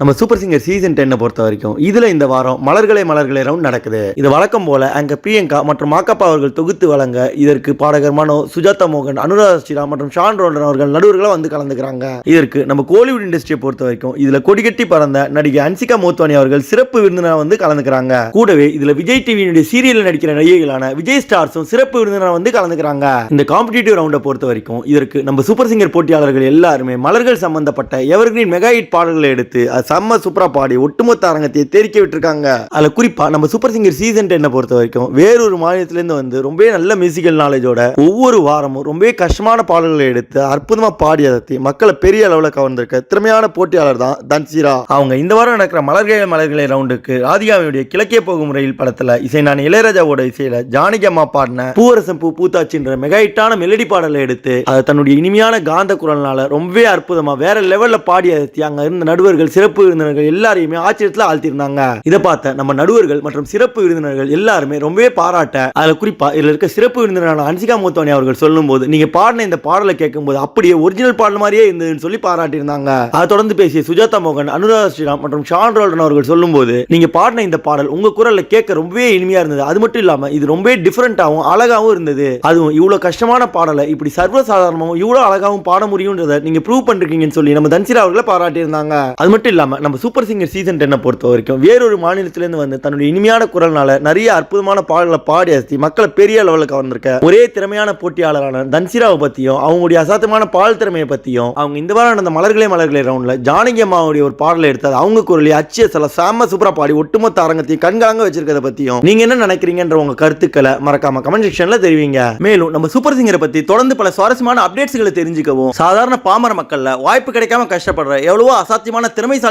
நம்ம super singer season டென்னை பொறுத்த வரைக்கும் இதுல இந்த வாரம் மலர்களே மலர்களே ரவுண்ட் நடக்குது. இது வழக்கம் போல அங்க பிரியங்கா மற்றும் மாக்கப்பா அவர்கள் தொகுத்து வழங்க இதற்கு பாடகர் மனோ சுஜாதா மோகன் அனுராதா ஸ்ரீராம் மற்றும் ஷான் ரோல்டன் அவர்கள் நடுவர்களாக வந்து கலந்துக்கிறாங்க. இதற்கு நம்ம கோலிவுட் இண்டஸ்ட்ரியை பொறுத்த வரைக்கும் இதுல கொடிகட்டி பறந்த நடிகை அன்சிகா மோத்வானி அவர்கள் சிறப்பு விருந்தினராக வந்து கலந்துக்கிறாங்க. கூடவே இதுல விஜய் டிவியினுடைய சீரியலில் நடிக்கிற நடிகைகளான விஜய் ஸ்டார்ஸும் சிறப்பு விருந்தினராக வந்து கலந்துக்கிறாங்க. இந்த காம்படிட்டிவ் ரவுண்டை பொறுத்த வரைக்கும் இதற்கு நம்ம சூப்பர் சிங்கர் போட்டியாளர்கள் எல்லாருமே மலர்கள் சம்பந்தப்பட்ட எவர்கிரீன் மெகா ஹிட் பாடல்களை எடுத்து அது செம்ம சூப்பரா பாடி. ஒட்டுமொத்த அரங்கத்தையே தெரிக்க விட்டுருக்காங்க. அதில் குறிப்பா நம்ம சூப்பர் சிங்கர் சீசன் டென்னை பொறுத்த வரைக்கும் வேறொரு மாநிலத்திலேருந்து வந்து ரொம்பவே நல்ல மியூசிக்கல் நாலேஜோட ஒவ்வொரு வாரமும் ரொம்பவே கஷ்டமான பாடல்களை எடுத்து அற்புதமா பாடி மக்களை பெரிய அளவில் கவர்ந்திருக்க திறமையான போட்டியாளர் தான் தன்சீரா. அவங்க இந்த வாரம் நடக்கிற மலர்களே மலர்களை ரவுண்டுக்கு ராதிகாவினுடைய கிழக்கே போகும் முறையில் படத்துல இசை நான் இளையராஜாவோட இசையில ஜானகி அம்மா பாடின பூவரசம் பூ பூத்தாச்சின்ற மெகா ஹிட்டான மெலடி பாடலை எடுத்து அதை தன்னுடைய இனிமையான காந்த குரல்னால ரொம்பவே அற்புதமா வேற லெவலில் பாடி அதை அங்க இருந்த நடுவர்கள் சிறப்பு சிறப்பு விருந்தினர்கள் எல்லாரையுமே ஆச்சரியத்தில் ஆழ்த்தியிருந்தாங்க. இதை பார்த்த நம்ம நடுவர்கள் மற்றும் சிறப்பு விருந்தினர்கள் எல்லாருமே ரொம்பவே பாராட்ட அதில் குறிப்பா இதில் இருக்க சிறப்பு விருந்தினரான அன்சிகா மோத்தோனி அவர்கள் சொல்லும்போது நீங்க பாடின இந்த பாடலை கேட்கும்போது அப்படியே ஒரிஜினல் பாடல் மாதிரியே இருந்ததுன்னு சொல்லி பாராட்டியிருந்தாங்க. அதை தொடர்ந்து பேசிய சுஜாதா மோகன் அனுராதா ஸ்ரீராம் மற்றும் ஷான் ரோல்டன் அவர்கள் சொல்லும்போது நீங்க பாடின இந்த பாடல் உங்க குரல்ல கேட்க ரொம்பவே இனிமையா இருந்தது. அது மட்டும் இல்லாம இது ரொம்பவே டிஃபரெண்டாகவும் அழகாகவும் இருந்தது. அதுவும் இவ்வளவு கஷ்டமான பாடலை இப்படி சர்வசாதாரணமாகவும் இவ்வளவு அழகாகவும் பாட முடியும்ன்றதை நீங்க ப்ரூவ் பண்றீங்கன்னு சொல்லி நம்ம தன்சிரா அவர்களை பாராட்டியிருந்தாங்க. அது மட்டும் இல்லாம நம்ம சூப்பர் சிங்கர் சீசன் டென்னை பொறுத்த வரைக்கும் வேறொரு மாநிலத்திலிருந்து வந்து தன்னுடைய இனிமையான குரல்னால நிறைய அற்புதமான பாடல்களை பாடி அசத்தி மக்களை பெரிய லெவலில் கவர்ந்திருக்க ஒரே திறமையான போட்டியாளரான தன்சிராவை பற்றியும் அவங்களுடைய அசாத்தியமான பால் திறமையை பற்றியும் அவங்க இந்த வாரம் நடந்த மலர்களே மலர்களே ரவுண்ட்ல ஜானகி அம்மாவுடைய ஒரு பாடலை எடுத்தது. அவங்க குரலையும் அச்சிய சில சாம சூப்பரா பாடி ஒட்டுமொத்த அரங்கத்தையும் கண்காங்க வச்சிருக்கிறத பத்தியும். நீங்க என்ன நினைக்கிறீங்கன்ற உங்க கருத்துக்களை மறக்காம கமெண்ட் செக்ஷன்ல தெரிவிங்க. மேலும் நம்ம சூப்பர் சிங்கரை பத்தி தொடர்ந்து பல சுவாரஸ்யமான அப்டேட்ஸ்களை தெரிஞ்சுக்கவும் சாதாரண பாமர மக்களில் வாய்ப்பு கிடைக்காம கஷ்டப்படுற எவ்வளவோ அசாத்தியமான